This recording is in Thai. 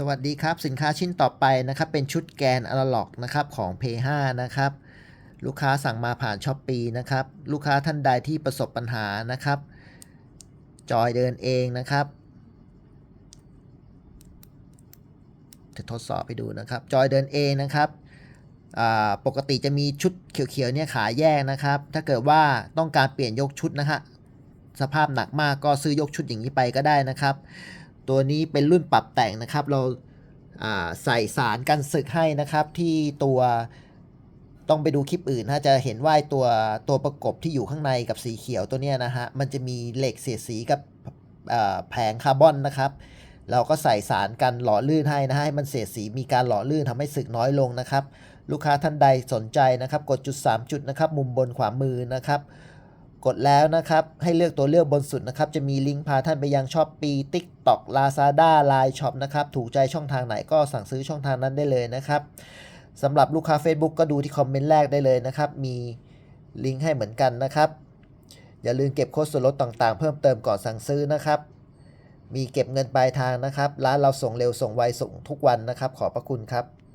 สวัสดีครับ สินค้าชิ้นต่อไปนะครับ เป็นชุดแกนอนาล็อกนะครับของ p 5นะครับ ลูกค้าสั่งมาผ่านช้อปปีนะครับ ลูกค้าท่านใดที่ประสบปัญหานะครับ จอยเดินเองนะครับ จะทดสอบไปดูนะครับ จอยเดินเองนะครับปกติจะมีชุดเขียวๆเนี่ยขายแยกนะครับ ถ้าเกิดว่าต้องการเปลี่ยนยกชุดนะฮะสภาพหนักมากก็ซื้อยกชุดอย่างนี้ไปก็ได้นะครับ ตัวนี้เป็นรุ่นปรับแต่งนะครับ เราใส่สารกันสึกให้นะครับ ที่ตัวต้องไปดูคลิปอื่นนะจะเห็นว่าไอ้ตัวตัวประกบที่อยู่ข้างในกับสีเขียวตัวเนี้ยนะฮะมันจะมีเหล็กเสียดสีกับแผงคาร์บอนนะครับ เราก็ใส่สารกันหล่อลื่นให้นะฮะให้มันเสียดสีมีการหล่อลื่นทำให้สึกน้อยลงนะครับ ลูกค้าท่านใดสนใจนะครับ กดจุด 3 จุดนะครับ มุมบนขวามือนะครับ กดแล้วนะครับ ให้เลือกตัวเลือกบนสุดนะครับ จะมีลิงก์พาท่านไปยังช้อปปี้ติ๊กต็อกลาซาด้าไลน์ช็อปนะครับ ถูกใจช่องทางไหนก็สั่งซื้อช่องทางนั้นได้เลยนะครับสำหรับลูกค้า Facebook ก็ดูที่คอมเมนต์แรกได้เลยนะครับ มีลิงก์ให้เหมือนกันนะครับ อย่าลืมเก็บโค้ดส่วนลดต่างๆ เพิ่มเติมก่อนสั่งซื้อนะครับ มีเก็บเงินปลายทางนะครับ ร้านเราส่งเร็วส่งไวส่งทุกวันนะครับ ขอบพระคุณครับ